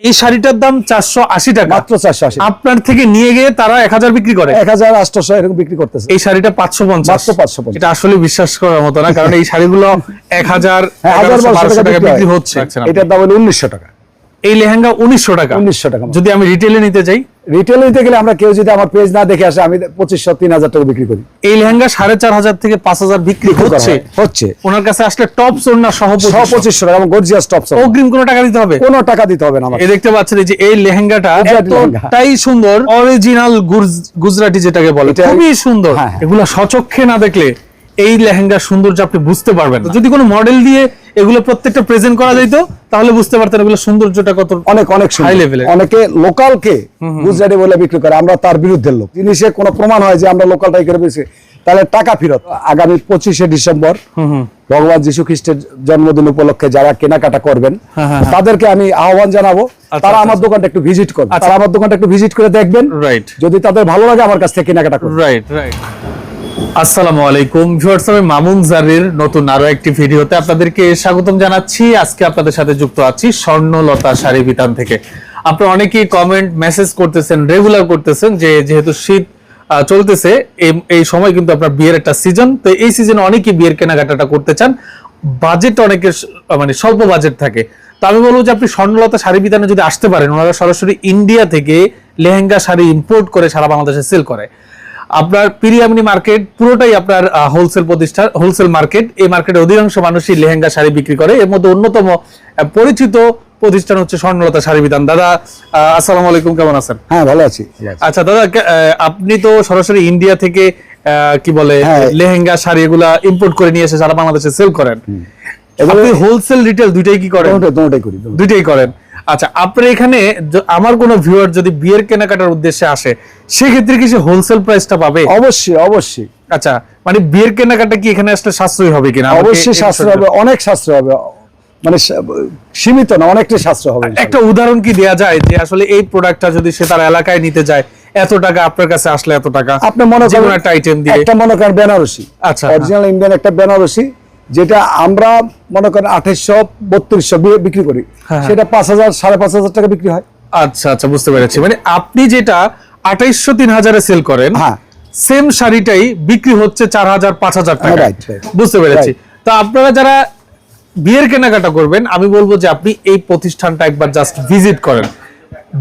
এই শাড়িটার দাম চারশো আশি টাকা। মাত্র চারশো আশি। আপনার থেকে নিয়ে গিয়ে তারা এক হাজার বিক্রি করে। এক হাজার আটশো এরকম বিক্রি করতেছে। এই শাড়িটা পাঁচশো পঞ্চাশ। পাঁচশো 550 এটা আসলে বিশ্বাস করার মতো না কারণ এই শাড়িগুলো এক হাজার হ্যাঁ, বারোশো টাকা বিক্রি হচ্ছে। এটার দাম হলো উনিশশো টাকা। এই লেহেঙ্গা উনিশশো টাকা। উনিশশো টাকা যদি আমি রিটেলে নিতে যাই রিটেল নিতে গেলে আমরা কেউ যদি আমার পেজ না দেখে আসে আমি পঁচিশশো তিন হাজার টাকা বিক্রি করি। এই লেহেঙ্গা সাড়ে চার হাজার থেকে পাঁচ হাজার বিক্রি হচ্ছে। হচ্ছে। ওনার কাছে আসলে টপ সোনা সহ পঁচিশশো। টাকা এবং গর্জিয়াস টপ অগ্রিম কোনো টাকা দিতে হবে? কোনো টাকা দিতে হবে না আমাকে। দেখতে পাচ্ছেন যে এই লেহেঙ্গাটা। এতটাই সুন্দর অরিজিনাল গুজরাটি যেটাকে বলে খুবই সুন্দর। হ্যাঁ, হ্যাঁ। এগুলো সচক্ষে না দেখলে এই লেহেঙ্গার সৌন্দর্য আপনি বুঝতে পারবেন যদি কোনো মডেল দিয়ে এগুলো প্রত্যেকটা প্রেজেন্ট করা যেত তাহলে বুঝতে পারতেন এগুলো সৌন্দর্যটা কত অনেক অনেক level এর। অনেকে লোকালকে গুজরাটি বলে বিক্রি করে আমরা তার বিরুদ্ধে লোক। জিনিসে কোনো প্রমাণ হয় যে আমরা লোকালটাই করে বেশি তাহলে টাকা ফেরত। আগামী পঁচিশে ডিসেম্বর ভগবান যীশু খ্রিস্টের জন্মদিন উপলক্ষে যারা কেনাকাটা করবেন হ্যাঁ, হ্যাঁ, তাদেরকে আমি আহ্বান জানাব আচ্ছা, তারা আচ্ছা, আমার দোকানটা একটু ভিজিট করবে। আচ্ছা। তারা আমার দোকানটা একটু ভিজিট করে দেখবেন। রাইট যদি তাদের ভালো লাগে আমার কাছ থেকে কেনাকাটা করবে রাইট রাইট আসসালামু আলাইকুম। ভিউয়ার্স, আমি মামুন জারির নতুন আরও একটি ভিডিওতে আপনাদেরকে স্বাগতম জানাচ্ছি। আজকে আপনাদের সাথে যুক্ত আছি স্বর্ণলতা শাড়ি বিতান থেকে। আপনারা অনেকেই কমেন্ট মেসেজ করতেছেন রেগুলার করতেছেন যে যেহেতু শীত চলতেছে, এই- সময় কিন্তু আপনার বিয়ের একটা সিজন তো এই সিজনে অনেকেই বিয়ের কেনাকাটাটা করতে চান। বাজেট অনেকের মানে স্বল্প বাজেট থাকে। তো আমি বলব যে আপনি স্বর্ণলতা শাড়ি বিতানে যদি আসতে পারেন, ওনারা সরাসরি ইন্ডিয়া থেকে লেহেঙ্গা শাড়ি ইম্পোর্ট করে সারা বাংলাদেশে সেল করে। আপনার পিরিয়ামিনি মার্কেট পুরোটাই আপনার হোলসেল প্রতিষ্ঠান হোলসেল মার্কেট এই মার্কেটে অধিকাংশ মানুষই লেহেঙ্গা শাড়ি বিক্রি করে। এর মধ্যে অন্যতম পরিচিত প্রতিষ্ঠান হচ্ছে স্বর্ণলতা শাড়ি বিধান দাদা আহ, আসসালামু আলাইকুম কেমন আছেন? হ্যাঁ ভালো আছি। আচ্ছা দাদা আপনি তো সরাসরি ইন্ডিয়া থেকে আহ, কি বলে হ্যাঁ। লেহেঙ্গা শাড়ি এগুলা ইম্পোর্ট করে নিয়ে এসে সারা বাংলাদেশে সেল করেন। আপনি হোলসেল রিটেল দুইটাই কি করেন? দুটোটাই করি। দুইটাই করেন। আচ্ছা আপনার এখানে আমার কোনো ভিউয়ার যদি বিয়ের কেনাকাটার উদ্দেশ্যে আসে সেক্ষেত্রে কি সে হোলসেল প্রাইসটা পাবে? অবশ্যই অবশ্যই। আচ্ছা মানে বিয়ের কেনাকাটা কি এখানে আসলে সাশ্রয় হবে কিনা? অবশ্যই বিষয়টা- হবে অনেক সাশ্রয় হবে। মানে সীমিত না অনেকটাই শাস্ত্র হবে একটা উদাহরণ কি দেয়া যায় যে আসলে এই প্রোডাক্টটা যদি সে তার এলাকায় নিতে যায় এত টাকা আপনার কাছে আসলে এত টাকা? আপনি মনে করেন একটা আইটেম দিয়ে। একটা মনে করেন বেনারসি। আচ্ছা, অরিজিনাল ইন্ডিয়ান একটা বেনারসি যেটা আমরা মনে করেন আঠাইশশো বত্রিশশো বিক্রি করি হ্যাঁ। সেটা পাঁচ হাজার সাড়ে পাঁচ হাজার টাকা বিক্রি হয়। আচ্ছা আচ্ছা বুঝতে পেরেছি। মানে আপনি যেটা আঠাইশশো তিন হাজারে সেল করেন হ্যাঁ। সেম শাড়িটাই বিক্রি হচ্ছে চার হাজার পাঁচ হাজার টাকা. বুঝতে পেরেছি। তো আপনারা যারা বিয়ের কেনাকাটা করবেন আমি বলব যে আপনি এই প্রতিষ্ঠানটা একবার জাস্ট ভিজিট করেন।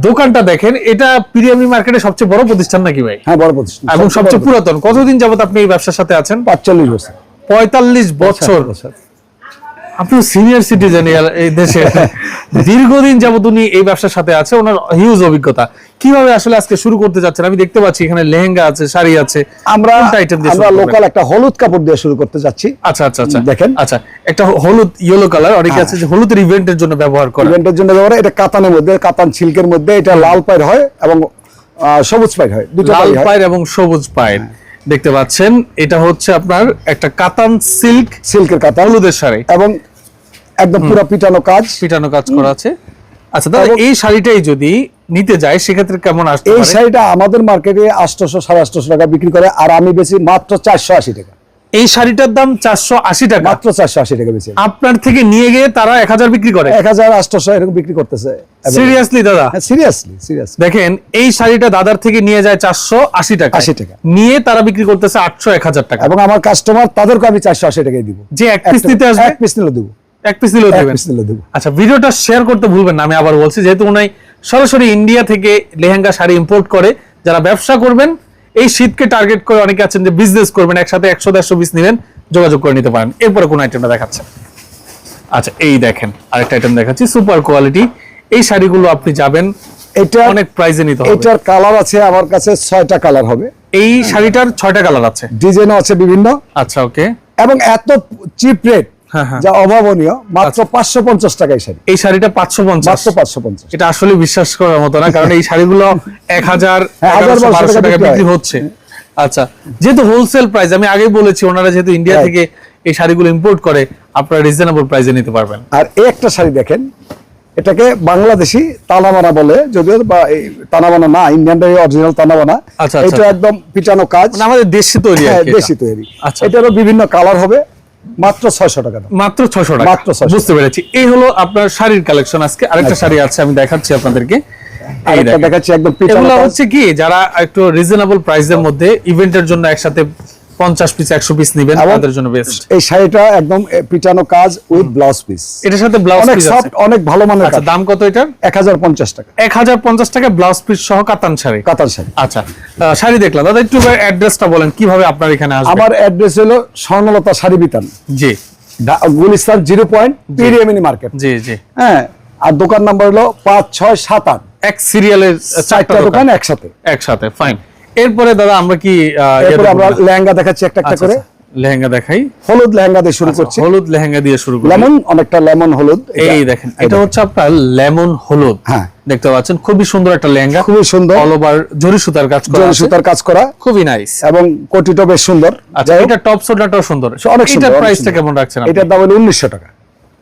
দোকানটা দেখেন এটা পিরিয়ামি মার্কেটে সবচেয়ে বড় প্রতিষ্ঠান নাকি ভাই? হ্যাঁ বড় প্রতিষ্ঠান এবং সবচেয়ে সবচেয়ে পুরাতন। কতদিন যাবত আপনি এই ব্যবসার সাথে আছেন? পাঁচচল্লিশ বছর। পঁয়তাল্লিশ বছর। আপনি সিনিয়র সিটিজেন এই দেশে। দীর্ঘদিন যাবত উনি এই ব্যবসার সাথে আছে ওনার হিউজ অভিজ্ঞতা। কীভাবে আসলে আজকে শুরু করতে যাচ্ছেন? আমি দেখতে পাচ্ছি এখানে লেহেঙ্গা আছে শাড়ি আছে আমরা আমরা লোকাল একটা হলুদ কাপড় দিয়ে শুরু করতে যাচ্ছি। আচ্ছা আচ্ছা আচ্ছা। দেখেন। আচ্ছা একটা হলুদ ইয়েলো কালার অনেকে হ্যাঁ। আছে যে হলুদের ইভেন্টের জন্য ব্যবহার করে ইভেন্টের জন্য ব্যবহার এটা কাতানের মধ্যে কাতান সিল্কের মধ্যে এটা লাল পায়ের হয় এবং সবুজ পায়ের হয় দুটো লাল পায়ের পায়ের এবং সবুজ পায়ের। দেখতে পাচ্ছেন এটা হচ্ছে আপনার একটা কাতান সিল্ক সিল্কের কাতান। হলুদের শাড়ি। এবং একদম পুরো পিটানো কাজ। পিটানো কাজ করা আছে। আচ্ছা দাদা এই শাড়িটাই যদি নিতে যায় সেক্ষেত্রে কেমন আসতে এই শাড়িটা আমাদের মার্কেটে আটশোশো সাড়ে আটশোশো টাকা বিক্রি করে আর আমি বেশি মাত্র চারশো আশি টাকা। এই শাড়িটার দাম চারশো আশি টাকা। মাত্র চারশো আশি টাকা বেশি। আপনার থেকে নিয়ে গিয়ে তারা এক হাজার বিক্রি করে। এক হাজার এরকম বিক্রি করতেছে। সিরিয়াসলি দাদা? সিরিয়াসলি সিরিয়াসলি দেখেন এই শাড়িটা দাদার থেকে নিয়ে যায় চারশো আশি টাকা 80 টাকা। নিয়ে তারা বিক্রি করতেছে আটশো এক হাজার টাকা। এবং আমার কাস্টমার তাদেরকে আমি চারশো আশি টাকায় দিব। যে এক পিস নিতে আসবে? এক পিস নিলে দেবো। এক পিস দেবেন। আচ্ছা ভিডিওটা শেয়ার করতে ভুলবেন না আমি আবার বলছি যেহেতু উনি সরাসরি ইন্ডিয়া থেকে লেহেঙ্গা শাড়ি ইম্পোর্ট করে যারা ব্যবসা করবেন এই শীতকে টার্গেট করে অনেকে আছেন যে বিজনেস করবেন একসাথে একশো দেড়শো পিস নেবেন যোগাযোগ করে নিতে পারেন। এরপরে কোন আইটেমটা দেখাচ্ছে? আচ্ছা এই দেখেন আরেকটা আইটেম দেখাচ্ছি সুপার কোয়ালিটি এই শাড়িগুলো আপনি যাবেন এটা অনেক প্রাইজে নিতে হবে। এটার কালার আছে আমার কাছে ছয়টা কালার হবে। এই শাড়িটার ছয়টা কালার আছে। ডিজাইনও আছে বিভিন্ন। আচ্ছা ওকে এবং এত চিপ রেট। যা অভাবনীয় মাত্র পাঁচশো পঞ্চাশ টাকায় শাড়ি। এই শাড়িটা পাঁচশো পঞ্চাশ। মাত্র পাঁচশো পঞ্চাশ। এটা আসলে বিশ্বাস করার মতো না কারণ এই শাড়িগুলো এক হাজার হ্যাঁ, বারোশো টাকা বিক্রি হচ্ছে। আচ্ছা যেহেতু হোলসেল প্রাইস আমি আগেই বলেছি ওনারা যেহেতু ইন্ডিয়া থেকে এই শাড়িগুলো ইম্পোর্ট করে আপনারা রিজনেবল প্রাইসে নিতে পারবেন। আর এই একটা শাড়ি দেখেন এটাকে বাংলাদেশি তানাবানা বলে যদিও বা এই তানাবানা না ইন্ডিয়ানটা অরিজিনাল তানাবানা। আচ্ছা, আচ্ছা। এটা একদম পিটানো কাজ। মানে আমাদের দেশি তৈরি হ্যাঁ। দেশি তৈরি। আচ্ছা। এটারও বিভিন্ন কালার হবে। মাত্র টাকা মাত্র ছশো টাকা। মাত্র 600 বুঝতে পেরেছি। এই হলো আপনার শাড়ির কালেকশন আজকে আরেকটা শাড়ি আছে আমি দেখাচ্ছি আপনাদেরকে। আরেকটা দেখাচ্ছি একদম পিটানো হচ্ছে কি যারা একটু রিজনেবল প্রাইসের মধ্যে ইভেন্টের জন্য একসাথে পঞ্চাশ পিস একশো পিস নিবেন তাদের জন্য বেস্ট এই শাড়িটা একদম পিটানো কাজ উইথ ব্লাউজ পিস এটার সাথে ব্লাউজ পিস আছে। অনেক ভালো মানের আচ্ছা দাম কত এটার? এক হাজার পঞ্চাশ টাকা। এক হাজার পঞ্চাশ টাকা ব্লাউজ পিস সহ কাতান শাড়ি। কাতার শাড়ি। আচ্ছা শাড়ি দেখলাম। দাদা একটু অ্যাড্রেসটা বলেন কীভাবে আপনার এখানে আসবে? আমার অ্যাড্রেস হলো স্বর্ণলতা শাড়ি বিতান। জি। গুলিস্তান জিরো পয়েন্ট পিরিয়ামিনি মার্কেট। জি জি। হ্যাঁ আর দোকান নাম্বার হলো পাঁচ ছয় সাত আট। এক সিরিয়ালের চারটা দোকান। একসাথে। একসাথে ফাইন এরপরে দাদা আমরা কি আহ, আমরা লেহেঙ্গা দেখাচ্ছি একটা একটা আচ্ছা, করে। আচ্ছা, লেহেঙ্গা দেখাই। হলুদ লেহেঙ্গা দিয়ে শুরু করছি। হলুদ লেহেঙ্গা দিয়ে শুরু করি। লেমন অনেকটা লেমন হলুদ এই দেখেন এটা হচ্ছে আপনার লেমন হলুদ। হ্যাঁ। দেখতে পাচ্ছেন খুবই সুন্দর একটা লেহেঙ্গা। খুবই সুন্দর। অল ওভার জরি সুতার কাজ করা জরি সুতার কাজ করা। খুবই নাইস এবং কোটিটা বেশ সুন্দর। আচ্ছা এটা টপ সোডাটাও সুন্দর। অনেক সুন্দর, এটার প্রাইসটা কেমন রাখছেন আপনি? এটার দাম হলো উনিশশো টাকা।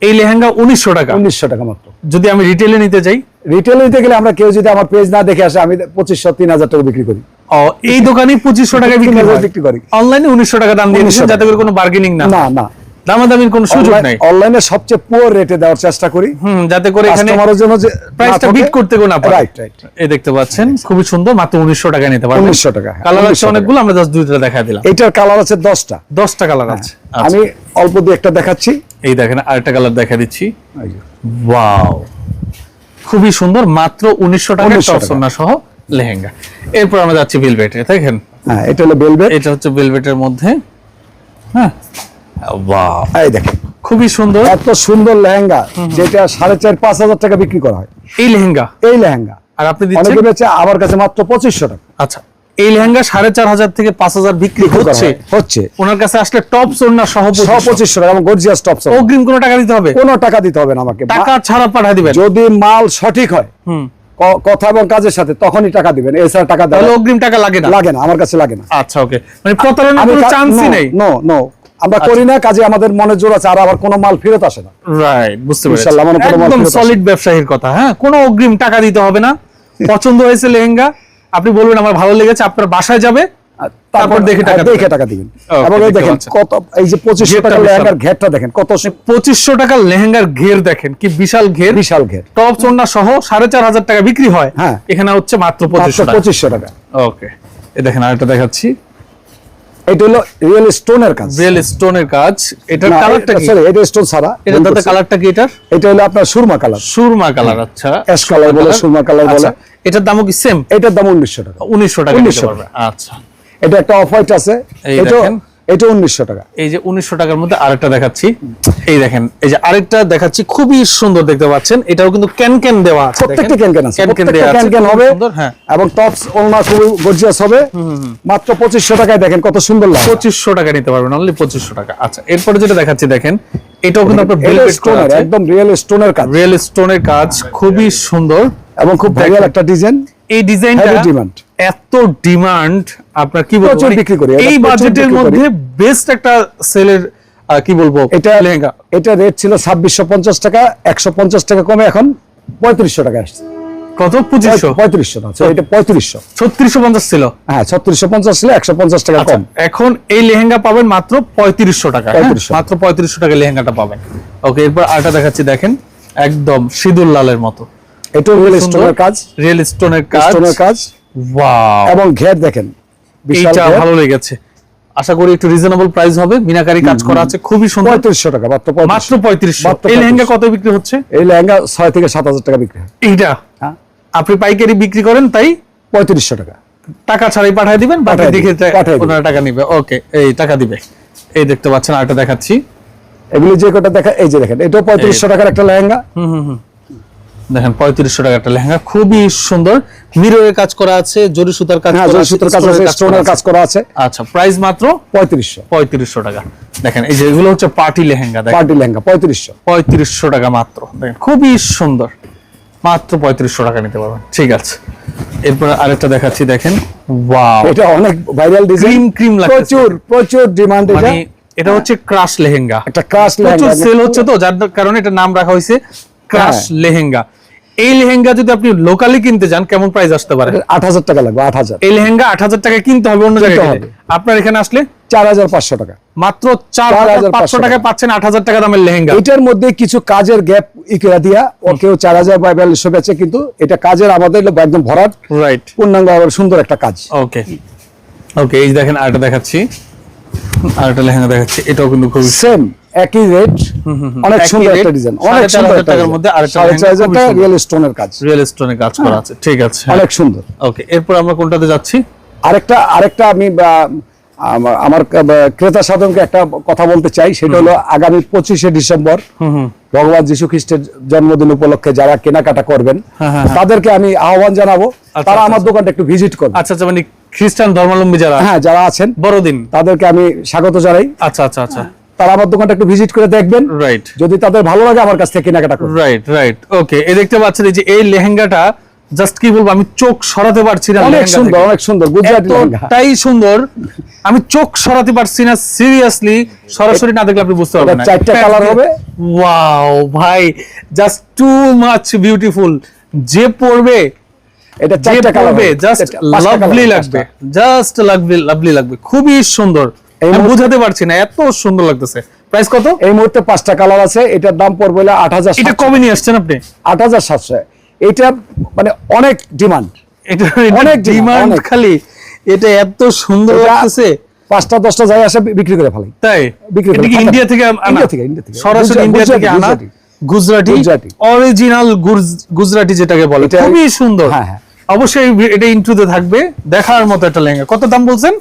এই লেহেঙ্গা উনিশশো টাকা। উনিশশো টাকা মাত্র। যদি আমি রিটেলে নিতে যাই রিটেল নিতে গেলে আমরা কেউ যদি আমার পেজ না দেখে আসে আমি পঁচিশশো তিন হাজার টাকা বিক্রি করি। এই দোকানে পঁচিশশো টাকা বিক্রি 3000 হয়? বিক্রি করি। অনলাইনে উনিশশো টাকা দাম দিয়ে 1900 যাতে করে কোনো বার্গেনিং না না না। দামাদামির কোনো সুযোগ নাই? অনলাইনে সবচেয়ে পুয়ার রেটে দেওয়ার চেষ্টা করি। হুম যাতে করে এখানে কাস্টমারের জন্য যে প্রাইসটা বিট করতে কোনো পারে। রাইট রাইট এই দেখতে পাচ্ছেন খুবই সুন্দর মাত্র উনিশশো টাকা নিতে পারবেন। 1900 টাকা, হ্যাঁ, কালার আছে অনেকগুলো আমরা জাস্ট দুইটা দেখা দিলাম। এটার কালার আছে দশটা। দশটা কালার আছে। আচ্ছা, আমি অল্প দিয়ে একটা দেখাচ্ছি। এই দেখেন আরেকটা কালার দেখা দিচ্ছি। ওয়াও খুবই সুন্দর মাত্র উনিশশো টাকা 1900 টপ টাকা। সোনা সহ লেহেঙ্গা। এরপর আমরা যাচ্ছি ভেলভেটে দেখেন হ্যাঁ এটা হলো বেলভেট এটা হচ্ছে ভেলভেটের মধ্যে। হ্যাঁ? বাহ এই দেখেন খুবই সুন্দর। এত সুন্দর লেহেঙ্গা যেটা সাড়ে চার পাঁচ হাজার টাকা বিক্রি করা হয়। এই লেহেঙ্গা? এই লেহেঙ্গা। আর আপনি দিচ্ছেন? কাছে মাত্র পঁচিশশো টাকা। আচ্ছা এই লেহেঙ্গা সাড়ে চার হাজার থেকে পাঁচ হাজার বিক্রি হচ্ছে। হচ্ছে। ওনার কাছে আসলে টপ সোনা সহ পঁচিশশো টাকা এবং গর্জিয়াস টপ অগ্রিম কোনো টাকা দিতে হবে? কোনো টাকা দিতে হবে না আমাকে। টাকা ছাড়া পাঠিয়ে দিবেন। যদি মাল সঠিক হয় হুম। কথা এবং কাজের সাথে তখনই টাকা দিবেন। এছাড়া টাকা দেওয়া অগ্রিম টাকা লাগে না? লাগে না আমার কাছে লাগে না। আচ্ছা ওকে মানে প্রতারণার কোনো চান্সই নেই। নো নো আমরা করি না কাজে আমাদের মনে জোর আছে আর আবার কোনো মাল ফেরত আসে না। রাইট বুঝতে পেরেছি। ইনশাআল্লাহ, কোনো একদম সলিড ব্যবসায়ীর কথা হ্যাঁ? কোনো অগ্রিম টাকা দিতে হবে না। পছন্দ হয়েছে লেহেঙ্গা আপনি বলবেন আমার ভালো লেগেছে আপনার বাসায় যাবে তারপর দেখে টাকা দেখে টাকা দিবেন। এবং এই দেখেন কত এই যে পঁচিশশো ঘেরটা টাকা লেহেঙ্গার ঘেরটা দেখেন কত সু- পঁচিশশো টাকার লেহেঙ্গার ঘের দেখেন কি বিশাল ঘের। বিশাল ঘের। টপ চন্ডা সহ সাড়ে চার হাজার টাকা বিক্রি হয়। হ্যাঁ। এখানে হচ্ছে মাত্র মাত্র পঁচিশশো টাকা। পঁচিশশো টাকা। ওকে এই দেখেন আরেকটা দেখাচ্ছি। এটা হলো রিয়েল স্টোনের কাজ। রিয়েল স্টোনের কাজ। এটার কালারটা কি? sorry, এটা স্টোন ছাড়া। এটার কালারটা কি এটার? এটা হলো আপনার সুরমা কালার সুরমা কালার আচ্ছা। অ্যাশ কালার বলে সুরমা কালার বলে। আচ্ছা, এটার দামও কি সেম এটার দাম উনিশশো টাকা। উনিশশো টাকা 1900 নিতে পারবে। আচ্ছা। এটা একটা অফ হোয়াইট আছে। এই এটা দেখেন। এটা উনিশশো টাকা। এই যে উনিশশো টাকার মধ্যে আরেকটা দেখাচ্ছি। এই দেখেন এই যে আরেকটা দেখাচ্ছি খুবই সুন্দর দেখতে পাচ্ছেন। এটাও কিন্তু ক্যান ক্যান দেওয়া আছে প্রত্যেকটা ক্যান ক্যান আছে। ক্যান ক্যান হবে সুন্দর, হ্যাঁ। এবং টপস ওলনা খুবই গর্জিয়াস হবে। মাত্র পঁচিশশো টাকায় দেখেন কত সুন্দর লাগে পঁচিশশো টাকা নিতে পারবেন অনলি পঁচিশশো টাকা। আচ্ছা এরপরে যেটা দেখাচ্ছি দেখেন এটাও কিন্তু আপনার এটা ভেলভেট স্টোনের একদম রিয়েল স্টোনের কাজ। রিয়েল স্টোনের কাজ খুবই সুন্দর। এবং খুব ভাইরাল একটা ডিজাইন এই ডিজাইনটা demand। এত ডিমান্ড আপনার কি বলব মানে বিক্রি করি, এই বাজেটের মধ্যে বেস্ট একটা সেলের কি বলব এটা লেহেঙ্গা। এটা রেট ছিল ছাব্বিশশো পঞ্চাশ টাকা একশো পঞ্চাশ টাকা কমে এখন পঁয়ত্রিশশো টাকা আসছে। কত? পঁচিশশো। পঁয়ত্রিশশো না এটা পঁয়ত্রিশশো। ছত্রিশশো পঞ্চাশ ছিল। হ্যাঁ ছত্রিশশো পঞ্চাশ ছিল একশো পঞ্চাশ টাকা আচ্ছা, কম। এখন এই লেহেঙ্গা পাবেন মাত্র পঁয়ত্রিশশো টাকা হ্যাঁ? 3500 মাত্র পঁয়ত্রিশশো টাকা লেহেঙ্গাটা পাবেন। ওকে এরপর আরেকটা দেখাচ্ছি দেখেন একদম সিঁদুর লালের মতো। এটাও রিয়েল স্টোনের কাজ। রিয়েল স্টোনের কাজ। স্টোনের কাজ। ওয়াও এবং ঘের দেখেন বিশাল ভালো লেগেছে। আশা করি একটু রিজনেবল প্রাইস হবে। মিনাকারি কাজ করা আছে। খুবই সুন্দর। পঁয়ত্রিশশো টাকা মাত্র মাত্র 3500 পঁয়ত্রিশশো এই লেহেঙ্গা কত বিক্রি হচ্ছে? এই লেহেঙ্গা ছয় থেকে সাত হাজার টাকা বিক্রি হয়। এইটা? হ্যাঁ। আপনি পাইকারি বিক্রি করেন তাই? পঁয়ত্রিশশো টাকা। টাকা ছাড়াই পাঠিয়ে দিবেন বাকি দেখে। ওনারা টাকা নিবে। ওকে এই টাকা দিবে। এই দেখতে পাচ্ছেন আরেকটা দেখাচ্ছি। এগুলি যে কটা দেখা এই যে দেখেন এটাও পঁয়ত্রিশশো টাকার একটা লেহেঙ্গা। দেখেন পঁয়ত্রিশশো টাকা একটা লেহেঙ্গা খুবই সুন্দর। মিররের কাজ করা আছে জরি সুতার কাজ হ্যাঁ জরি আছে, কাজ আছে করা স্টোনের আছে। কাজ করা আছে। আচ্ছা প্রাইস মাত্র পঁয়ত্রিশশো। পঁয়ত্রিশশো টাকা। দেখেন এই যে এগুলো হচ্ছে পার্টি লেহেঙ্গা দেখেন। পার্টি লেহেঙ্গা পঁয়ত্রিশশো। পঁয়ত্রিশশো টাকা মাত্র। দেখেন খুবই সুন্দর। মাত্র পঁয়ত্রিশশো টাকা নিতে পারবেন। ঠিক আছে। এরপরে আরেকটা দেখাচ্ছি দেখেন। ওয়াও এটা অনেক ভাইরাল ডিজাইন Cream cream লাগতেছে। প্রচুর প্রচুর ডিমান্ড এটা। মানে এটা হচ্ছে ক্রাশ লেহেঙ্গা। একটা ক্রাশ প্রচুর সেল হচ্ছে তো যার কারণে এটা নাম রাখা হয়েছে ক্রাশ হ্যাঁ। লেহেঙ্গা। এই লেহেঙ্গা যদি আপনি লোকালি কিনতে যান কেমন প্রাইস আসতে পারে? আট হাজার টাকা লাগবে আট হাজার। এই লেহেঙ্গা আট হাজার টাকা কিনতে হবে অন্য জায়গায় আপনার এখানে আসলে? চার হাজার পাঁচশো টাকা। মাত্র চার হাজার 4,500 পাঁচশো টাকায় পাচ্ছেন আট হাজার টাকা দামের লেহেঙ্গা। এটার মধ্যে কিছু কাজের গ্যাপ ইকরা দিয়া কেউ চার হাজার বা বিয়াল্লিশশো বেচে কিন্তু এটা কাজের আমাদের একদম ভরাট রাইট পূর্ণাঙ্গ সুন্দর একটা কাজ। ওকে ওকে এই যে দেখেন আরেকটা দেখাচ্ছি। আরেকটা লেহেঙ্গা দেখাচ্ছি এটাও কিন্তু খুবই সেম একই রেট অনেক সুন্দর একটা ডিজাইন অনেক সুন্দর টাকার মধ্যে টাকা রিয়েল স্টোনের কাজ। রিয়েল স্টোনে কাজ করা আছে। ঠিক আছে। অনেক সুন্দর। ওকে এরপর আমরা কোনটাতে যাচ্ছি? আরেকটা আরেকটা আমি আমার- ক্রেতা সাধনকে একটা কথা বলতে চাই সেটা হলো আগামী পঁচিশে ডিসেম্বর ভগবান যীশু খ্রিস্টের জন্মদিন উপলক্ষে যারা কেনাকাটা করবেন হ্যাঁ, হ্যাঁ, হ্যাঁ। তাদেরকে আমি আহ্বান জানাব আচ্ছা, তারা আচ্ছা, আমার দোকানটা একটু ভিজিট করবে আচ্ছা আচ্ছা মানে খ্রিস্টান ধর্মাবলম্বী যারা হ্যাঁ যারা আছেন বড়দিন। তাদেরকে আমি স্বাগত জানাই। আচ্ছা আচ্ছা আচ্ছা। তারা আমার দোকানটা একটু ভিজিট করে দেখবেন। রাইট যদি তাদের ভালো লাগে আমার কাছ থেকে কেনাকাটা রাইট রাইট ওকে এই দেখতে পাচ্ছেন যে এই লেহেঙ্গাটা জাস্ট কি বলব আমি চোখ সরাতে পারছি না অনেক সুন্দর অনেক সুন্দর গুজরাটি সুন্দর আমি চোখ সরাতে পারছি না সিরিয়াসলি সরাসরি না দেখলে আপনি বুঝতে পারবেন না। চারটা colour হবে। ওয়াও ভাই জাস্ট টু মাচ বিউটিফুল যে পড়বে এটা যে চারটা কালার পড়বে জাস্ট লাভলি লাগবে। জাস্ট লাভলি লাভলি লাগবে। খুবই সুন্দর। বুঝাতে পারছি না এত সুন্দর লাগতেছে। প্রাইস কত? এই মুহূর্তে পাঁচটা কালার আছে এটার দাম পড়বে হলো আট হাজার এটা কবে নিয়ে আসছেন আপনি? আট হাজার সাতশো। এটা মানে অনেক ডিমান্ড এটা অনেক ডিমান্ড খালি। এটা এত সুন্দর লাগতেছে। পাঁচটা দশটা আসে বিক্রি করে ফেলাই তাই? বিক্রি করে ইন্ডিয়া থেকে আনা? ইন্ডিয়া থেকে, ইন্ডিয়া থেকে। সরাসরি ইন্ডিয়া থেকে আনা? গুজরাটি। অরিজিনাল গুজরাটি যেটাকে বলে খুবই সুন্দর। হ্যাঁ, হ্যাঁ। অবশ্যই এটা ইন্ট্রোতে থাকবে। দেখার মতো একটা লেহেঙ্গা। কত দাম বলছেন?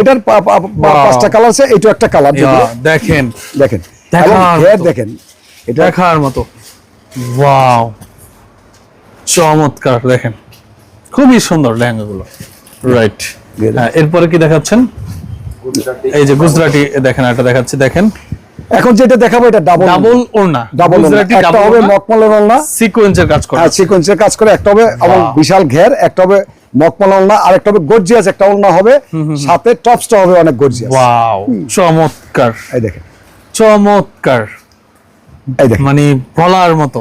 এটার. পাঁচটা কালার আছে একটা কালার দেখেন। দেখেন। দেখেন। এটা দেখার মতো। ওয়াও চমৎকার দেখেন। খুবই সুন্দর লেহেঙ্গা গুলো রাইট এরপরে কি দেখাচ্ছেন? এই যে গুজরাটি দেখেন একটা দেখাচ্ছি দেখেন। এখন যেটা দেখাবো এটা ডাবল ডাবল ওড়না। ডাবল গুজরাটি একটা হবে মকমলের ওড়না। সিকোয়েন্সের কাজ করে। সিকোয়েন্সের কাজ করে। একটা হবে এবং বিশাল ঘের একটা হবে মকমল আর একটা হবে গর্জিয়াস একটা ওড়না হবে সাথে টপসটা হবে অনেক গর্জিয়াস। ওয়াও চমৎকার। এই দেখেন। চমৎকার। মানে বলার মতো।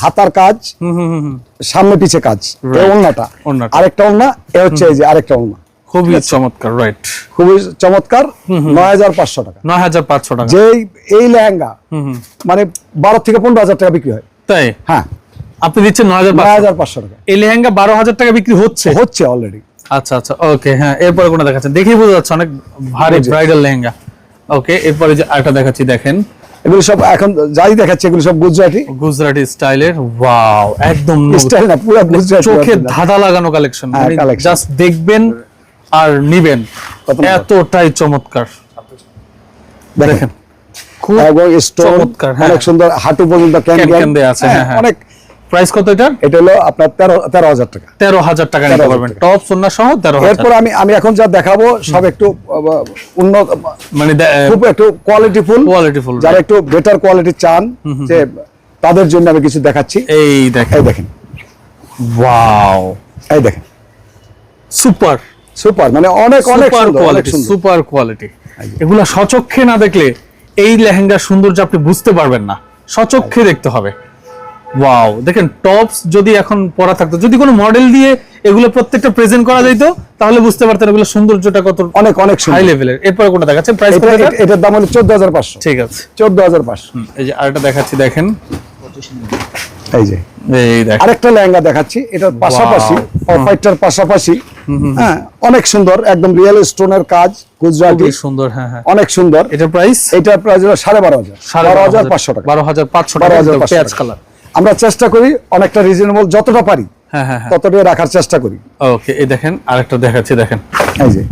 হাতার কাজ। সামনে পিছে কাজ ওড়নাটা। আরেকটা ওড়না এ হচ্ছে এই যে আরেকটা ওড়না খুবই চমৎকার রাইট খুবই চমৎকার নয় হাজার পাঁচশো টাকা। নয় হাজার পাঁচশো টাকা। যে এই লেহেঙ্গা। মানে বারো থেকে পনেরো হাজার টাকা বিক্রি হয়। তাই? হ্যাঁ। আপনি দিচ্ছেন নয় হাজার পাঁচশো। টাকা। এই লেহেঙ্গা বারো হাজার টাকা বিক্রি হচ্ছে? হচ্ছে অলরেডি আচ্ছা আচ্ছা ওকে হ্যাঁ এরপরে কোনটা দেখাচ্ছেন? দেখেই বোঝা যাচ্ছে অনেক ভারী ব্রাইডাল লেহেঙ্গা। ওকে এরপরে যে আরেকটা দেখাচ্ছি দেখেন। এগুলো সব এখন যাই দেখাচ্ছে এগুলো সব গুজরাটি। গুজরাটি স্টাইলের ওয়াও একদম স্টাইল না পুরো গুজরাটি চোখে ধাঁধা লাগানো কালেকশন হ্যাঁ, জাস্ট দেখবেন আর নিবেন। এতটাই চমৎকার। দেখেন। খুব চমৎকার, হ্যাঁ। অনেক সুন্দর হাঁটু পর্যন্ত ক্যান ক্যান ক্যান। ক্যান দেয়া আছে, হ্যাঁ, হ্যাঁ। অনেক প্রাইস কত এটা? এটা হলো আপনার তেরো তেরো হাজার টাকা। তেরো হাজার টাকা নিতে পারবেন। টপ সোনা সহ তেরো এরপর আমি আমি এখন যা দেখাবো সব একটু উন্নত মানে খুব একটু কোয়ালিটিফুল কোয়ালিটিফুল যারা একটু বেটার কোয়ালিটি চান যে তাদের জন্য আমি কিছু দেখাচ্ছি। এই দেখেন। এই দেখেন। ওয়াও এই দেখেন। সুপার সুপার মানে অনেক অনেক সুপার কোয়ালিটি সুপার কোয়ালিটি এগুলা সচক্ষে না দেখলে এই লেহেঙ্গার সৌন্দর্য আপনি বুঝতে পারবেন না। সচক্ষে দেখতে হবে। ওয়াও দেখেন টপস যদি এখন পরা থাকতো যদি কোনো মডেল দিয়ে এগুলো প্রত্যেকটা প্রেজেন্ট করা যাইতো তাহলে বুঝতে পারতেন এগুলো সৌন্দর্যটা কত অনেক অনেক হাই লেভেলের এরপরে কোনটা দেখাচ্ছেন? প্রাইস এটা- এটা- এটার দাম হলো চোদ্দ হাজার পাঁচশো। ঠিক আছে। এই যে আরেকটা দেখাচ্ছি দেখেন। এই যে। এই দেখেন আরেকটা লেহেঙ্গা দেখাচ্ছি এটার পাশাপাশি পাশাপাশি হ্যাঁ অনেক সুন্দর একদম রিয়েল স্টোনের কাজ গুজরাটি। সুন্দর হ্যাঁ হ্যাঁ। অনেক সুন্দর। এটার প্রাইস এটার প্রাইস হলো টাকা। কালার আমরা চেষ্টা করি অনেকটা রিজনেবল যতটা পারি হ্যাঁ হ্যাঁ হ্যাঁ। ততটাই রাখার চেষ্টা করি। ওকে এই দেখেন আরেকটা দেখাচ্ছি দেখেন। এই যে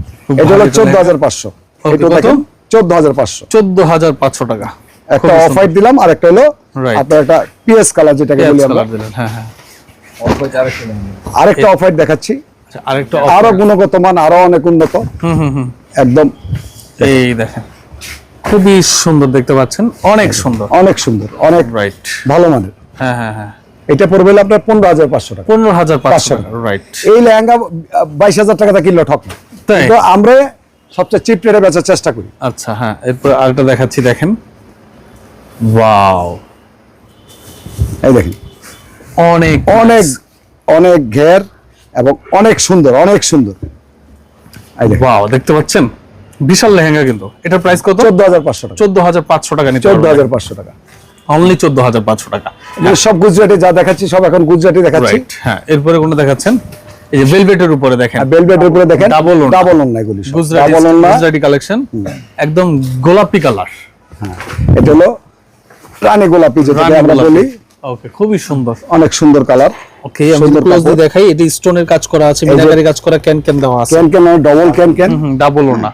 এটা হলো চোদ্দ হাজার পাঁচশো। এটা দেখেন চোদ্দ হাজার পাঁচশো। চোদ্দ হাজার পাঁচশো টাকা। একটা অফ হোয়াইট দিলাম আর একটা হলো. আপনার একটা পিএস কালার যেটাকে বলি আমরা। হ্যাঁ হ্যাঁ। আরেকটা অফ হোয়াইট দেখাচ্ছি। আচ্ছা, আরেকটা আরও গুণগত মান আরও অনেক উন্নত। হুম হুম হুম। একদম। এই দেখেন খুবই সুন্দর দেখতে পাচ্ছেন অনেক সুন্দর। অনেক সুন্দর অনেক রাইট ভালো মানের। হ্যাঁ হ্যাঁ হ্যাঁ। এটা পড়বে আপনার পনেরো হাজার পাঁচশো টাকা। পনেরো হাজার পাঁচশো টাকা রাইট এই লেহেঙ্গা বাইশ হাজার টাকাটা কিনলো ঠক না। তো আমরা সবচেয়ে চিপ রেটে বেচার চেষ্টা করি। আচ্ছা হ্যাঁ এরপর আরেকটা দেখাচ্ছি দেখেন। ওয়াও এই দেখেন। অনেক অনেক অনেক ঘের এবং অনেক সুন্দর অনেক সুন্দর। ওয়াও দেখতে পাচ্ছেন? বিশাল লেহেঙ্গা কিন্তু। এটার প্রাইস কত? চোদ্দ হাজার পাঁচশো টাকা। চোদ্দ হাজার পাঁচশো টাকা চোদ্দ হাজার পাঁচশো টাকা। অনলি চোদ্দ হাজার পাঁচশো টাকা। সব গুজরাটি যা দেখাচ্ছি সব এখন গুজরাটি দেখাচ্ছি। হ্যাঁ এরপরে কোনটা দেখাচ্ছেন? এই যে ভেলভেটের উপরে দেখেন। আর উপরে দেখেন ওড়না। ডাবল ওন্না এগুলি গুজরাটি গুজরাটি কালেকশন একদম গোলাপি কালার হ্যাঁ, এটা হলো রানী গোলাপি যেটাকে আমরা বলি। ওকে খুবই সুন্দর। অনেক সুন্দর কালার ওকে আমি ক্লোজলি কাপড়। দেখাই এটি স্টোনের কাজ করা আছে মিনাকারি কাজ করা ক্যান ক্যান দেওয়া আছে। Can can double can can double ওনা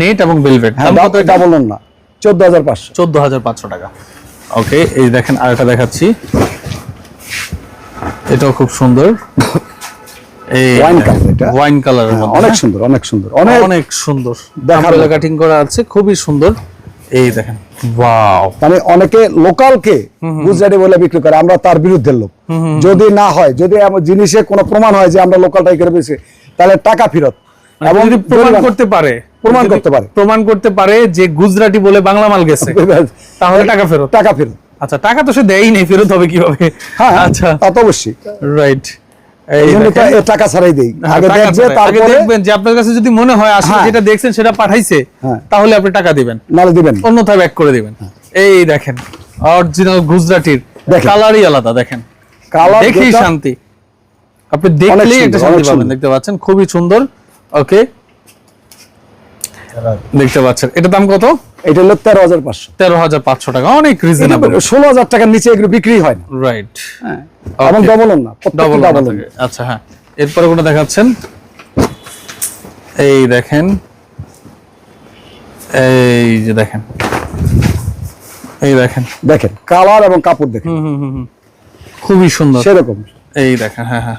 নেট এবং ভেলভেট হ্যাঁ ডাবল ওন্না পাঁচশো। চোদ্দ হাজার পাঁচশো টাকা। ওকে এই দেখেন আরেকটা দেখাচ্ছি। এটাও খুব সুন্দর। এই Wine colour এটা। ওয়াইন কালারের অনেক? সুন্দর অনেক সুন্দর। অনেক অনেক সুন্দর। দেখার কাটিং করা আছে খুবই সুন্দর। এই দেখেন ওয়াও মানে অনেকে লোকালকে গুজরাটি বলে বিক্রি করে আমরা তার বিরুদ্ধে লোক। যদি না হয় যদি এমন জিনিসে কোনো প্রমাণ হয় যে আমরা লোকালটাই করে বেশি তাহলে টাকা ফেরত। এবং যদি প্রমাণ করতে পারে প্রমাণ করতে পারে। প্রমাণ করতে পারে যে গুজরাটি বলে বাংলা মাল গেছে তাহলে টাকা ফেরত। টাকা ফেরত। আচ্ছা টাকা তো সে দেয়ই নেই ফেরত হবে কীভাবে? হ্যাঁ আচ্ছা। তা তো অবশ্যই। রাইট টাকা ছাড়াই দেই। হ্যাঁ, আগে তারপরে দেখবেন যে আপনার কাছে যদি মনে হয় আসলে হ্যাঁ। যেটা দেখছেন সেটা পাঠাইছে। তাহলে আপনি টাকা দিবেন। নালে দিবেন অন্যথায় ব্যাক করে দিবেন। এই দেখেন অরিজিনাল গুজরাটির। কালারই আলাদা দেখেন। কালার দেখেই শান্তি। আপনি দেখলেই একটা শান্তি পাবেন দেখতে পাচ্ছেন? খুবই সুন্দর। ওকে দেখতে পাচ্ছেন। এটা দাম কত? এটা হলো তেরো হাজার পাঁচশো। তেরো হাজার পাঁচশো টাকা অনেক রিজনেবল ষোলো হাজার টাকার নিচে এগুলো বিক্রি হয় না। রাইট এবং ডবল না ডবল ডবল আচ্ছা হ্যাঁ। এরপরে কোনটা দেখাচ্ছেন? এই দেখেন। এই যে দেখেন। এই দেখেন। দেখেন কালার এবং কাপড় দেখেন। খুবই সুন্দর। সেরকম। এই দেখেন হ্যাঁ হ্যাঁ।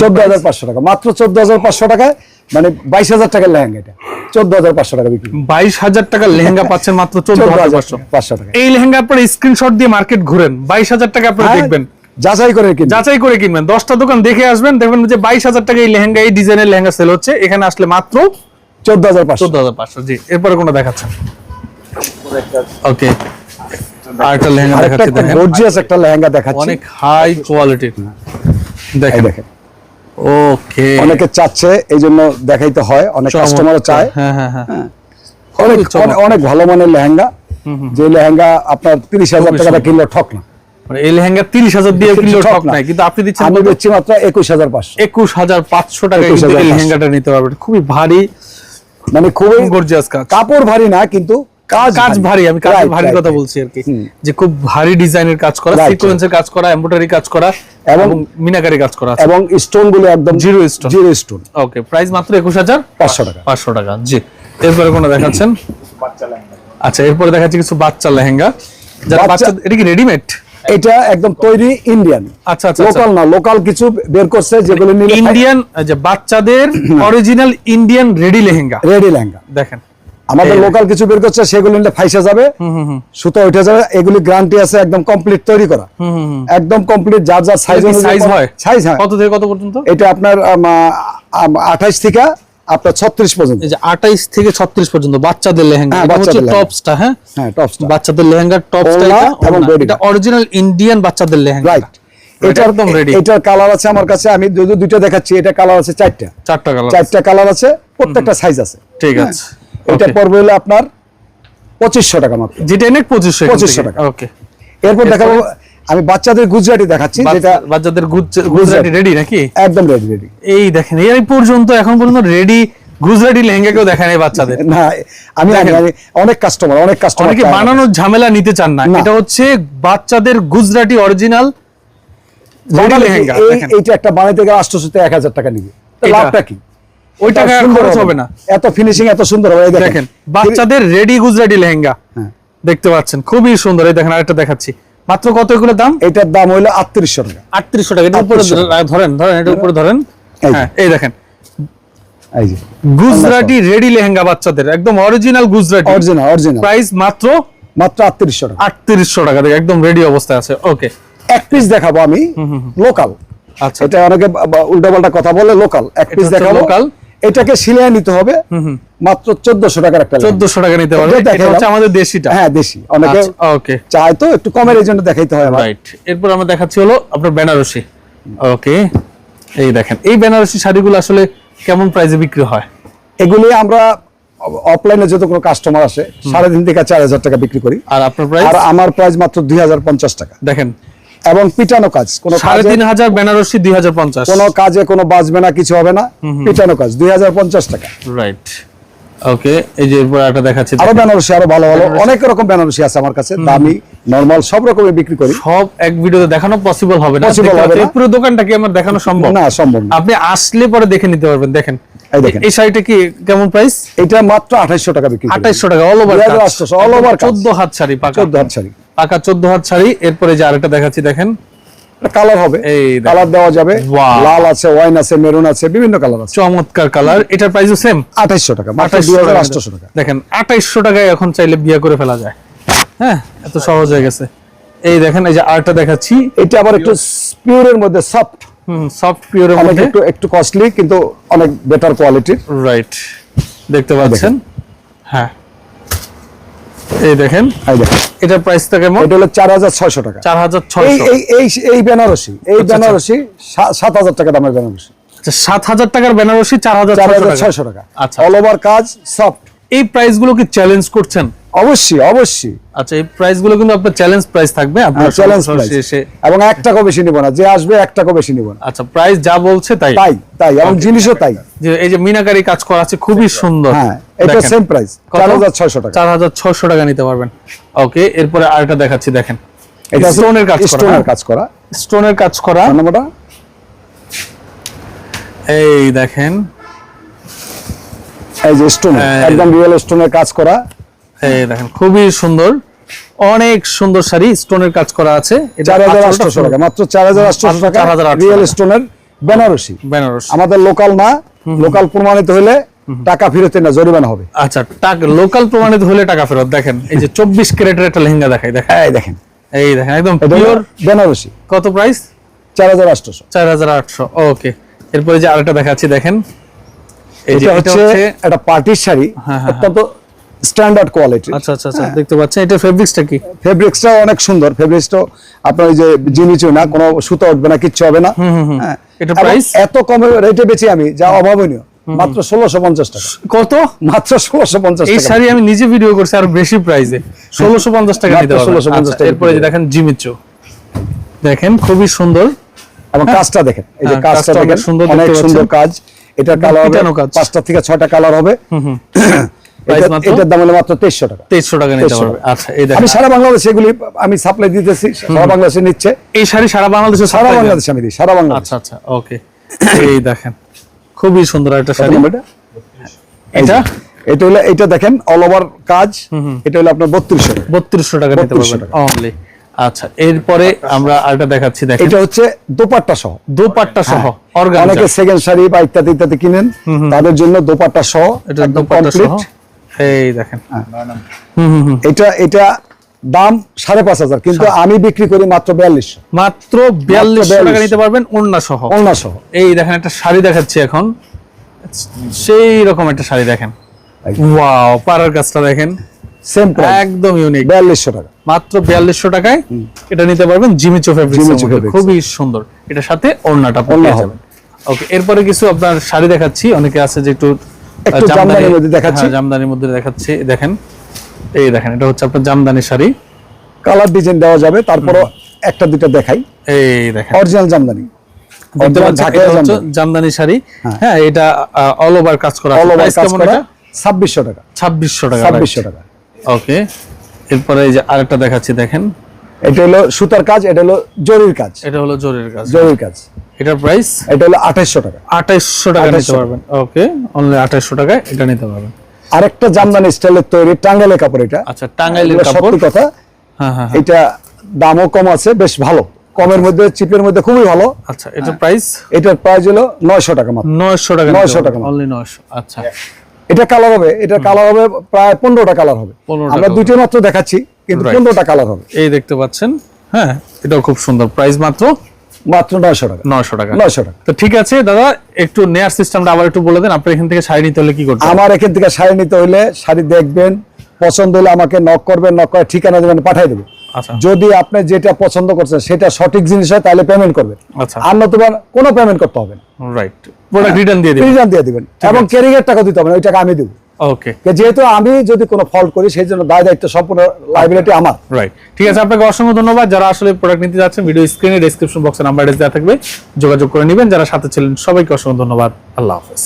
চোদ্দ হাজার পাঁচশো টাকা। মাত্র চোদ্দ হাজার পাঁচশো টাকায় মানে বাইশ হাজার টাকার লেহেঙ্গা এটা। চোদ্দ হাজার পাঁচশো টাকা বিক্রি। বাইশ হাজার টাকার লেহেঙ্গা পাচ্ছেন মাত্র চোদ্দ হাজার পাঁচশো। টাকা। এই লেহেঙ্গা আপনার স্ক্রিনশট দিয়ে মার্কেট ঘুরেন। বাইশ হাজার টাকা আপনারা হ্যাঁ, দেখবেন। যাচাই করে কিনবেন। যাচাই করে কিনবেন। দশটা দোকান দেখে আসবেন দেখবেন যে বাইশ হাজার টাকা এই লেহেঙ্গা এই ডিজাইনের লেহেঙ্গা সেল হচ্ছে। এখানে আসলে মাত্র চোদ্দ হাজার পাঁচশো। চোদ্দ হাজার পাঁচশো। জি এরপরে কোনটা দেখাচ্ছেন? ওকে আরেকটা লেহেঙ্গা দেখাচ্ছি দেখেন। গর্জিয়াস একটা লেহেঙ্গা দেখাচ্ছি। অনেক হাই কোয়ালিটির দেখেন। দেখেন। ওকে অনেকে চাচ্ছে এই জন্য দেখাইতে হয় অনেক কাস্টমারও চায়। হ্যাঁ হ্যাঁ হ্যাঁ। অনেক অনেক- ভালো মানের লেহেঙ্গা। যে লেহেঙ্গা আপনার তিরিশ হাজার টাকাটা কিনলে ঠক না। মানে এই লেহেঙ্গা তিরিশ হাজার দিয়ে কিনলেও ঠক। নাই কিন্তু আপনি দিচ্ছেন আমি? বেচছি মাত্র একুশ হাজার পাঁচশো। একুশ হাজার পাঁচশো টাকা এই লেহেঙ্গাটা নিতে পারবেন। খুবই ভারী মানে খুবই গর্জিয়াস কাজ। কাপড় ভারী না কিন্তু কাজ কাজ ভারী। আমি Right, ভারী কথা বলছি আর কি। যে খুব ভারী ডিজাইনের কাজ করা সিকোয়েন্সের কাজ করা এমব্রয়ডারি কাজ করা এবং- মিনাকারি কাজ করা এবং স্টোনগুলো একদম Zero stone। Zero stone okay price মাত্র একুশ হাজার পাঁচশো টাকা। পাঁচশো টাকা জি। এরপরে কোনো দেখাচ্ছেন? আচ্ছা এরপরে দেখাচ্ছি কিছু বাচ্চা লেহেঙ্গা। যারা বাচ্চা- বাচ্চা এটা কি রেডিমেড এটা একদম তৈরি ইন্ডিয়ান আচ্ছা আচ্ছা লোকাল না লোকাল কিছু বের করছে যেগুলো ইন্ডিয়ান যে বাচ্চাদের original Indian ready lehenga. Ready lehenga. দেখেন আমাদের লোকাল কিছু বের করছে সেগুলো নিলে ফাইসা যাবে সুতো উঠে যাবে এগুলি গ্যারান্টি আছে একদম কমপ্লিট তৈরি করা। একদম কমপ্লিট যার যার সাইজ সাইজ হয়? সাইজ হয়। কত থেকে কত পর্যন্ত? এটা আপনার আঠাইশ থেকে আপনার ছত্রিশ পর্যন্ত। এই যে 28 থেকে 36 পর্যন্ত বাচ্চাদের লেহেঙ্গা। হ্যাঁ, এটা হচ্ছে টপসটা হ্যাঁ? হ্যাঁ টপসটা বাচ্চাদের টপসটা এটা। অরিজিনাল ইন্ডিয়ান বাচ্চাদের লেহেঙ্গা। রাইট এটা একদম রেডি এটার কালার আছে আমার কাছে আমি দুইটা দেখাচ্ছি এটা কালার আছে চারটা। চারটা কালার চারটা কালার আছে প্রত্যেকটা সাইজ আছে। ঠিক আছে। এটা. পড়বে হলো আপনার পঁচিশশো টাকা মাত্র। যেটা এনে 2500 2500 টাকা। ওকে এরপর দেখাবো আমি বাচ্চাদের গুজরাটি দেখাচ্ছি যেটা বাচ্চাদের গুজরাটি। রেডি নাকি? একদম রেডি রেডি এই দেখেন এই পর্যন্ত এখন পর্যন্ত রেডি গুজরাটি লেহেঙ্গা কেউ দেখেন এই বাচ্চাদের। না আমি অনেক কাস্টমার অনেক কাস্টমার অনেকে বানানোর ঝামেলা নিতে চান না। এটা হচ্ছে বাচ্চাদের গুজরাটি অরিজিনাল রেডি লেহেঙ্গা এইটা একটা বানাইতে গেলে আটশোশোতে এক হাজার টাকা নিবে। লাভটা কি? ওই টাকা এটা খরচ হবে। না। এত ফিনিশিং এত সুন্দর হবে দেখেন। বাচ্চাদের রেডি গুজরাটি লেহেঙ্গা। হ্যাঁ। দেখতে পাচ্ছেন খুবই সুন্দর। এই দেখেন আরেকটা দেখাচ্ছি। মাত্র কত এগুলো দাম? এটার দাম আটত্রিশশো টাকা। আটত্রিশশো টাকা এটার উপরে ধরেন ধরেন এটার উপরে ধরেন। হ্যাঁ এই দেখেন। গুজরাটি রেডি লেহেঙ্গা বাচ্চাদের একদম original Gujarati. Original original price মাত্র? মাত্র আটত্রিশশো টাকা। আটত্রিশশো টাকা থেকে একদম রেডি অবস্থায় আছে। ওকে এক পিস দেখাবো আমি। লোকাল আচ্ছা। এটা অনেকে উল্টা পাল্টা কথা বলে লোকাল এক পিস দেখাবো। local। এটাকে সিলিয়ে নিতে হবে। মাত্র চোদ্দশো টাকার একটা চোদ্দশো টাকা নিতে। হচ্ছে আমাদের দেশিটা। হ্যাঁ দেশি। অনেকে ওকে। চায় তো একটু কমের এই জন্য দেখাইতে হয় রাইট এরপর আমরা দেখাচ্ছি হলো আপনার বেনারসি। ওকে। এই দেখেন এই বেনারসি শাড়িগুলো আসলে কেমন প্রাইসে বিক্রি হয়? এগুলি আমরা অফলাইনে যত কোনো কাস্টমার আসে সাড়ে তিন থেকে চার হাজার টাকা বিক্রি করি। আর আপনার প্রাইস আর আমার প্রাইস মাত্র দুই হাজার পঞ্চাশ টাকা। দেখেন এবং পিটানো কাজ কোনো সাড়ে তিন হাজার বেনারসি দুই হাজার পঞ্চাশ। কোনো কাজে কোনো বাজবে না কিছু হবে না পিটানো কাজ দুই হাজার পঞ্চাশ টাকা। রাইট ওকে এই যে একটা দেখাচ্ছি আরও বেনারসি আরও ভালো ভালো অনেক রকম বেনারসি আছে আমার কাছে দামি নর্মাল সব রকমের বিক্রি করি। সব এক ভিডিওতে দেখানো পসিবল হবে না। পুরো দোকানটা কি আমার দেখানো সম্ভব? না সম্ভব আপনি আসলে পরে দেখে নিতে পারবেন দেখেন। এই দেখেন। এই শাড়িটা কি কেমন প্রাইস এটা মাত্র আঠাইশশো টাকা বিক্রি করি। আঠাইশশো টাকা অল ওভার 2800। চোদ্দ হাত শাড়ি পাকা। চোদ্দ হাত শাড়ি। পাকা চোদ্দ হাত শাড়ি এরপরে যে আরেকটা দেখাচ্ছি দেখেন। কালার হবে। এই কালার দেওয়া যাবে. লাল আছে ওয়াইন আছে মেরুন আছে বিভিন্ন কালার আছে। চমৎকার কালার। এটার প্রাইসও সেম আঠাইশশো টাকা আঠাইশশো টাকা। দেখেন আঠাইশশো টাকায় এখন চাইলে বিয়ে করে ফেলা যায়। হ্যাঁ এত সহজ হয়ে গেছে। এই দেখেন এই যে আরটা দেখাচ্ছি। এটা আবার একটু পিওরের মধ্যে সফট সফট পিওরের মধ্যে। একটু একটু কস্টলি কিন্তু অনেক বেটার কোয়ালিটির রাইট দেখতে পাচ্ছেন। হ্যাঁ। এই দেখেন এই দেখেন। এটার প্রাইসটা কেমন? এটা হলো চার হাজার ছয়শো টাকা। চার হাজার ছয়শো। এই এই এই বেনারসি এই আচ্ছা, বেনারসি সা- সাত হাজার টাকা দামের বেনারসি। সাত হাজার টাকার বেনারসি চার হাজার চার হাজার ছয়শো ছয়শো টাকা। আচ্ছা। অল ওভার কাজ সফট এই প্রাইসগুলো কি চ্যালেঞ্জ করছেন? অবশ্যই অবশ্যই। আচ্ছা এই প্রাইসগুলো কিন্তু আপনার চ্যালেঞ্জ প্রাইস থাকবে আপনার চ্যালেঞ্জ প্রাইস এসে এবং এক টাকাও বেশি নিব না যে আসবে এক টাকাও বেশি নিব না। আচ্ছা প্রাইস যা বলছে তাই? তাই তাই এবং জিনিসও তাই। যে এই যে মিনাকারি কাজ করা আছে খুবই সুন্দর। হ্যাঁ এটা। সেম প্রাইস কত? চার হাজার ছয়শো টাকা। চার হাজার ছশো টাকা নিতে পারবেন। ওকে এরপরে আরেকটা দেখাচ্ছি দেখেন। এটা স্টোনের কাজ করা স্টোনের কাজ করা। স্টোনের কাজ করা। নম্বরটা? এই দেখেন। এই যে স্টোন হ্যাঁ। একদম রিয়েল স্টোনের কাজ করা। এই দেখেন খুবই সুন্দর। অনেক সুন্দর শাড়ি স্টোনের কাজ করা আছে। চার হাজার আটশো টাকা মাত্র চার হাজার আটশো টাকা 4,800 রিয়েল স্টোনের বেনারসি। বেনারস। আমাদের লোকাল না লোকাল প্রমাণিত হলে টাকা ফেরতে না জরিমানা হবে। আচ্ছা টাকা লোকাল প্রমাণিত হলে টাকা ফেরত দেখেন এই যে চব্বিশ ক্যারেটের একটা লেহেঙ্গা দেখাই দেখেন। এই দেখেন। এই দেখেন একদম পিওর বেনারসি। কত প্রাইস চার হাজার আটশোশো। চার হাজার আটশো ওকে এরপরে যে আরেকটা দেখাচ্ছি দেখেন। এই যে এটা হচ্ছে একটা পার্টির শাড়ি হ্যাঁ, হ্যাঁ, অত্যন্ত স্ট্যান্ডার্ড কোয়ালিটি আচ্ছা আচ্ছা আচ্ছা দেখতে পাচ্ছেন। এটা ফেব্রিক্সটা কি? ফেব্রিক্সটা অনেক সুন্দর। ফেব্রিক্সটাও আপনার ওই যে জিনিচু না কোনো সুতো উঠবে না কিচ্ছু হবে না। হ্যাঁ। এটা প্রাইস এত কমে রেটে বেচি আমি যা অভাবনীয়। মাত্র ষোলোশো পঞ্চাশ টাকা। কত? মাত্র ষোলোশো পঞ্চাশ এই শাড়ি আমি নিজে ভিডিও করছি আরও বেশি প্রাইসে ষোলোশো পঞ্চাশ টাকা নিতে 1650 আচ্ছা, টাকা এরপরে যে দেখেন জিমিচু দেখেন খুবই সুন্দর। এবং কাজটা দেখেন। এই যে হ্যাঁ, কাজটা দেখেন সুন্দর অনেক সুন্দর কাজ। এটা কালার হবে পাঁচটা থেকে ছয়টা কালার হবে? এটার দাম হলো মাত্র তেইশশো টাকা। তেইশশো টাকা নিতে পারবে। আচ্ছা এই আমি সারা বাংলাদেশে এগুলি আমি সাপ্লাই দিতেছি সারা বাংলাদেশে নিচ্ছে। এই শাড়ি সারা বাংলাদেশে সারা বাংলাদেশে আমি দিই সারা বাংলাদেশ। আচ্ছা আচ্ছা ওকে। এই দেখেন খুবই সুন্দর একটা শাড়ি। এটা? হলো এটা দেখেন অল ওভার কাজ এটা হলো আপনার বত্রিশশো বত্রিশশো টাকা নিতে পারবেন অনলি আচ্ছা এরপরে আমরা আরেকটা দেখাচ্ছি দেখেন। এটা হচ্ছে দোপাট্টা সহ। দোপাট্টা সহ হ্যাঁ। অনেকে সেকেন্ড শাড়ি বা ইত্যাদি ইত্যাদি কিনেন তাদের জন্য দোপাট্টা সহ এটা দোপাট্টা সহ। এই দেখেন। এটা এটা দাম সাড়ে পাঁচ হাজার কিন্তু আমি বিক্রি করি মাত্র বিয়াল্লিশশো মাত্র বিয়াল্লিশশো টাকা নিতে পারবেন ওড়না সহ। অন্য সহ। এই দেখেন একটা শাড়ি দেখাচ্ছি এখন। সেই রকম একটা শাড়ি দেখেন। ওয়াও পাড়ার কাজটা দেখেন। সেম একদম ইউনিক বিয়াল্লিশশো টাকা। মাত্র বিয়াল্লিশশো টাকায় এটা নিতে পারবেন জিমিচো ফেব্রিক্স খুবই সুন্দর। এটার সাথে ওড়নাটা ওড়না পেয়ে যাবেন। ওকে এরপরে কিছু আপনার শাড়ি দেখাচ্ছি। অনেকে আছে যে একটু একটু জামদানির মধ্যে দেখাচ্ছি। হ্যাঁ, জামদানির মধ্যে দেখাচ্ছি। দেখেন এই দেখেন এটা হচ্ছে আপনার জামদানি শাড়ি। কালার ডিজাইন দেওয়া যাবে তারপরও একটা দুইটা দেখাই। এই দেখেন। অরিজিনাল জামদানি। জামদানি। শাড়ি। হ্যাঁ। এটা অল ওভার কাজ করা অল ওভার কাজ করা? এটা? ছাব্বিশশো টাকা। ছাব্বিশশো টাকা ছাব্বিশশো টাকা। ওকে এরপরে এই যে আরেকটা দেখাচ্ছি দেখেন। এটা হলো সুতার কাজ এটা হলো জরির কাজ। এটা হলো জরির কাজ। জরির কাজ। এটার প্রাইস এটা হলো আঠাইশশো টাকা। আঠাইশশো টাকা নিতে 2800 পারবেন। ওকে অনলি আঠাইশশো টাকায় এটা নিতে পারবেন। আরেকটা জামদানি স্টাইলের তৈরি টাঙ্গাইলের কাপড় এটা। আচ্ছা টাঙ্গাইলের কাপড়? সত্যি কথা হ্যাঁ হ্যাঁ হ্যাঁ। এটা দামও কম আছে বেশ ভালো। কমের মধ্যে চিপের মধ্যে খুবই ভালো। আচ্ছা এটার প্রাইস এটার প্রাইস হলো নয়শো টাকা মাত্র। নয়শো টাকা 900 টাকা অনলি নয়শো আচ্ছা। এটা কালার হবে এটা কালার হবে প্রায় পনেরোটা কালার হবে। আমরা দুইটা মাত্র দেখাচ্ছি। কিন্তু পনেরোটা কালার হবে। এই দেখতে পাচ্ছেন হ্যাঁ এটাও খুব সুন্দর প্রাইস মাত্র মাত্র নয়শো টাকা। নয়শো টাকা। নয়শো টাকা। তো ঠিক আছে দাদা একটু নেয়ার সিস্টেমটা আবার একটু বলে দেন আপনার এখান থেকে শাড়ি নিতে হলে কি হবে? আমার এখান থেকে শাড়ি নিতে হলে শাড়ি দেখবেন পছন্দ হলে আমাকে নক করবেন নক করে ঠিকানা দেবেন পাঠিয়ে দেবো আচ্ছা। যদি আপনি যেটা পছন্দ করছেন সেটা সঠিক জিনিস হয় তাহলে পেমেন্ট করবেন। আচ্ছা। আর নতুবা কোনো পেমেন্ট করতে হবে রাইট প্রোডাক্ট রিটার্ন দিয়ে দিবেন। রিটার্ন দিয়ে দিবেন। এবং ক্যারিং এর টাকা দিতে হবে না ওই টাকা আমি দেবো। ওকে যেহেতু আমি যদি কোনো ফল্ট করি সেই জন্য দায় দায়িত্ব সম্পূর্ণ লাইবিলিটি আমার। রাইট ঠিক আছে আপনাকে অসংখ্য ধন্যবাদ। যারা আসলে প্রোডাক্ট নিতে যাচ্ছেন ভিডিও স্ক্রিনে ডেসক্রিপশন বক্সে নাম্বার দেওয়া থাকবে। যোগাযোগ করে নেবেন। যারা সাথে ছিলেন সবাইকে অসংখ্য ধন্যবাদ। আল্লাহ হাফেজ।